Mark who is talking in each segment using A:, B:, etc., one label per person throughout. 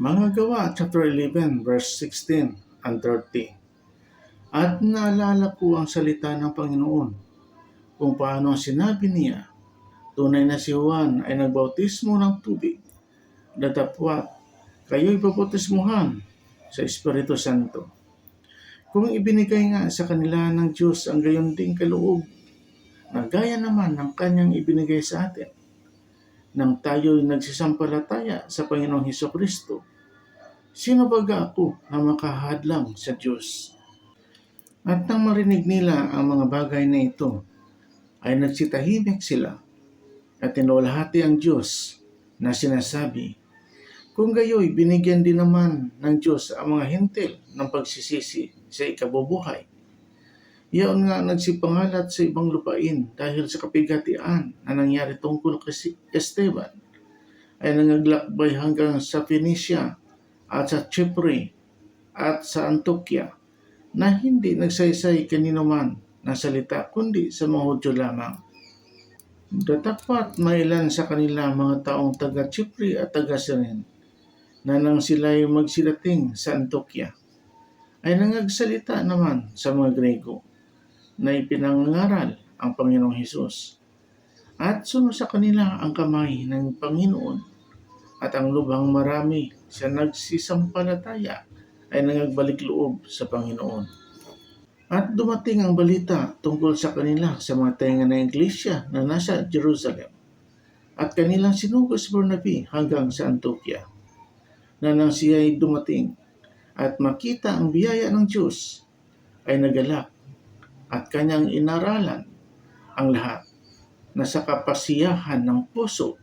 A: Mga gawa, chapter 11, verse 16 and 30. At naalala ko ang salita ng Panginoon kung paano sinabi niya, tunay na si Juan ay nagbautismo ng tubig, datapwat kayo'y babautismuhan sa Espiritu Santo. Kung ibinigay nga sa kanila ng Diyos ang gayon ding kaloob, na gaya naman ng kanyang ibinigay sa atin, nang tayo'y nagsisampalataya sa Panginoong Heso Kristo, sino baga ako na makahadlang sa Diyos? At nang marinig nila ang mga bagay na ito, ay nagsitahimik sila at tinulahati ang Diyos na sinasabi, kung gayoy binigyan din naman ng Diyos ang mga hintil ng pagsisisi sa ikabubuhay. Iyon nga nagsipangalat sa ibang lupain dahil sa kapigatian na nangyari tungkol kay Esteban ay nangaglakbay hanggang sa Phoenicia at sa Chipre at sa Antioquia na hindi nagsaysay kanino man na salita kundi sa mga Hudyo lamang. Datapat mailan sa kanila mga taong taga Chipre at taga Siren na nang sila'y magsidating sa Antioquia ay nangagsalita naman sa mga Grego na ipinangaral ang Panginoong Hesus. At sunod sa kanila ang kamay ng Panginoon at ang lubhang marami sa nagsisampalataya ay nangagbalik loob sa Panginoon. At dumating ang balita tungkol sa kanila sa mga tenga na iglesia na nasa Jerusalem. At kanilang sinugos Bernabe hanggang sa Antioquia na nang siya ay dumating at makita ang biyaya ng Diyos ay nagalak at kanyang inaralan ang lahat na sa kapasiyahan ng puso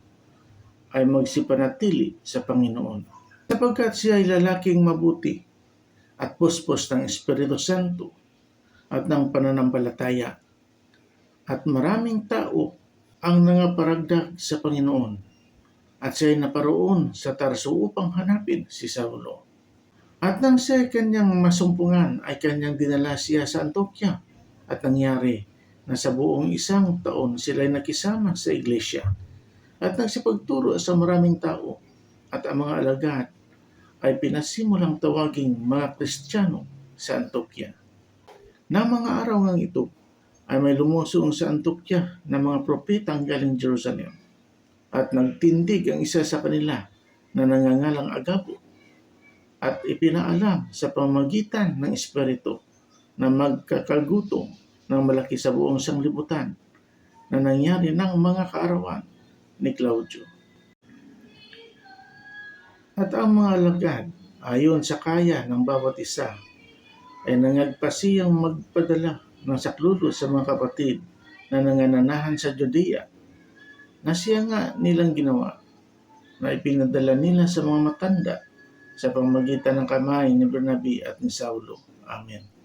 A: ay magsipanatili sa Panginoon. Sapagkat siya ay lalaking mabuti at puspos ng Espiritu Santo at ng pananampalataya. At maraming tao ang nangaparagdag sa Panginoon at siya ay naparoon sa Tarso upang hanapin si Saulo. At nang siya ay kanyang masumpungan ay kanyang dinala siya sa Antioquia at nangyari na sa buong isang taon sila ay nakisama sa iglesia at nagsipagturo sa maraming tao. At ang mga alagad ay pinasimulang tawaging mga Kristiyano sa Antioquia. Na mga araw ngang ito ay may lumusong sa Antioquia na mga propetang galing Jerusalem. At nagtindig ang isa sa kanila na nangangalang Agabo. At ipinaalam sa pamagitan ng Espiritu na magkakagutom ng malaki sa buong sanglibutan na nangyari ng mga kaarawan ni Claudio. At ang mga alagad, ayon sa kaya ng bawat isa, ay nangagpasiyang magpadala ng saklulo sa mga kapatid na nangananahan sa Judea na siya nga nilang ginawa na ipinadala nila sa mga matanda sa pamagitan ng kamay ni Bernabe at ni Saulo. Amen.